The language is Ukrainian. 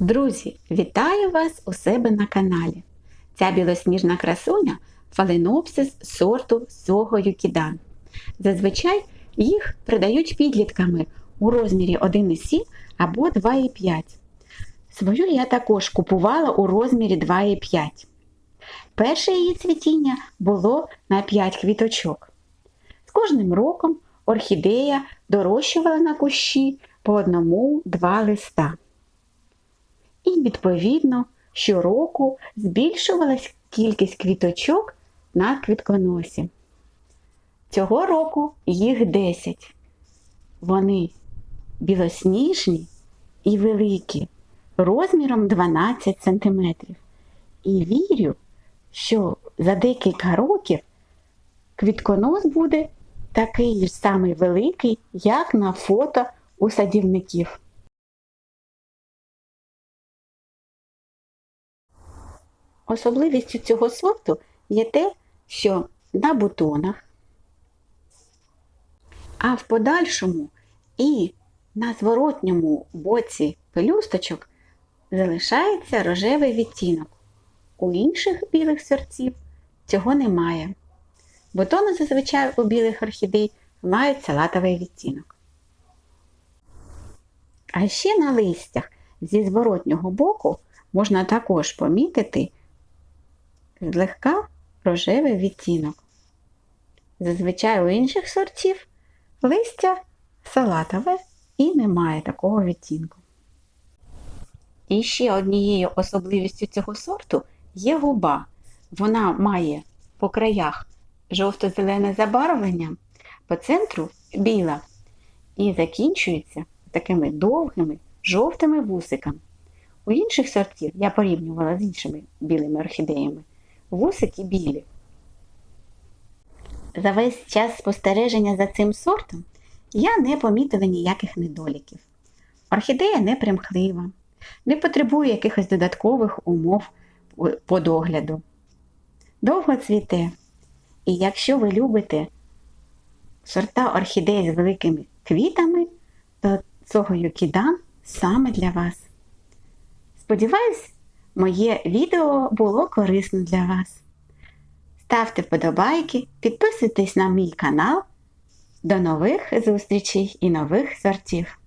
Друзі, вітаю вас у себе на каналі. Ця білосніжна красуня фаленопсис сорту Сого Юкідан. Зазвичай їх продають підлітками у розмірі 1,7 або 2,5. Свою я також купувала у розмірі 2,5. Перше її цвітіння було на 5 квіточок. З кожним роком орхідея дорощувала на кущі по одному-два листа. Відповідно, щороку збільшувалась кількість квіточок на квітконосі. Цього року їх 10. Вони білосніжні і великі, розміром 12 см. І вірю, що за декілька років квітконос буде такий ж самий великий, як на фото у садівників. Особливістю цього сорту є те, що на бутонах, а в подальшому і на зворотньому боці пелюсточок залишається рожевий відтінок. У інших білих сортів цього немає. Бутони зазвичай у білих орхідей мають салатовий відтінок. А ще на листях зі зворотнього боку можна також помітити злегка рожевий відтінок. Зазвичай у інших сортів листя салатове і немає такого відтінку. І ще однією особливістю цього сорту є губа. Вона має по краях жовто-зелене забарвлення, по центру біла і закінчується такими довгими жовтими вусиками. У інших сортів я порівнювала з іншими білими орхідеями. Вусики білі. За весь час спостереження за цим сортом я не помітила ніяких недоліків. Орхідея не примхлива, не потребує якихось додаткових умов по догляду. Довго цвіте. І якщо ви любите сорта орхідеї з великими квітами, то цього юкідан саме для вас. Сподіваюсь, моє відео було корисно для вас. Ставте вподобайки, підписуйтесь на мій канал. До нових зустрічей і нових сортів!